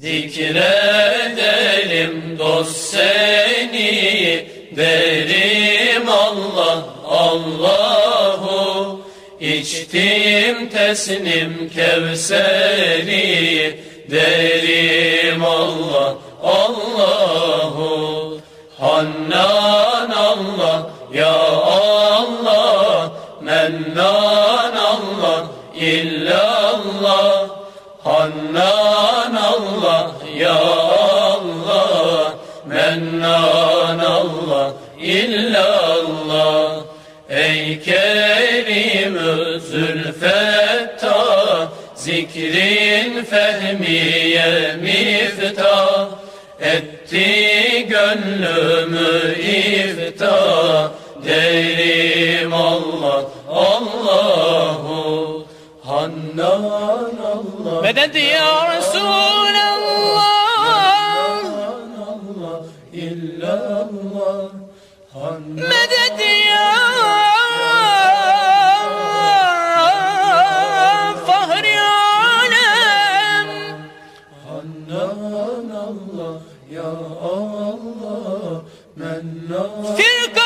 Zikredelim dost seni Derim Allah Allahu. İçtim teslim Kevseri Derim Allah Allahu. Hannan Allah Ya Allah. Mennan Allah İllallah. Hannan Ya Allah Mennan Allah İllallah. Ey Kerim Zülfetta Zikrin fehmiye miftah. Etti gönlümü iftah Derim Allah Allahu. Hannan Allah. Meded ya Resulallah Hannan Allah ya Allah Mennan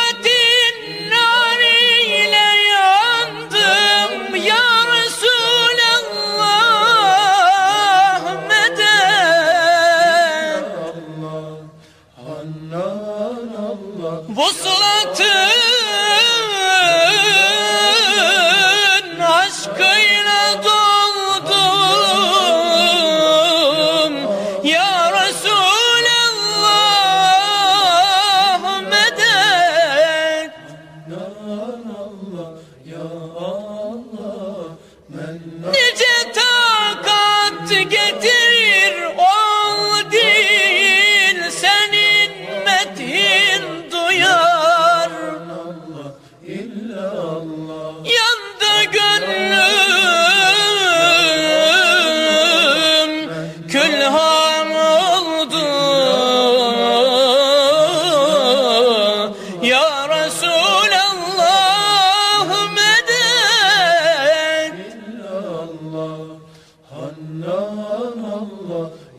Allah ya Allah. Mennan Nice takat getir ol değil Senin methin duyar. Allah illallah Yandı gönlüm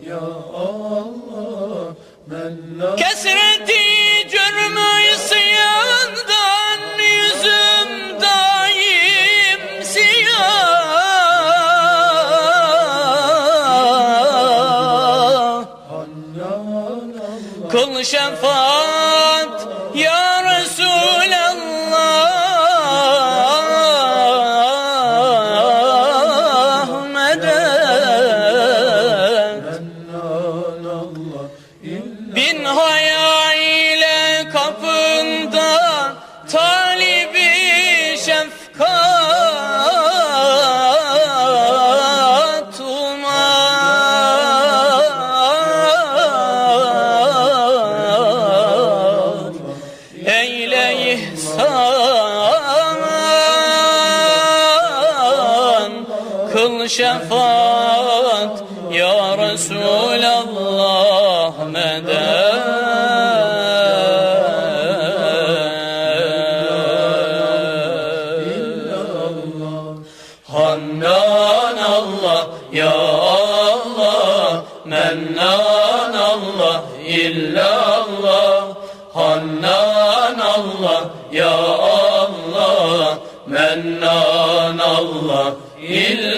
ya Allah Mennan Kesreti cürmü isyandan yüzüm daim siyah. Kıl şefaat ya Bin haya ile kapında talibi şefkat umar. Eyle ihsan Kıl şefaat Resulallah medet Hannan Allah Ya Allah Mennan Allah illallah Hannan Allah Ya Allah Mennan Allah illallah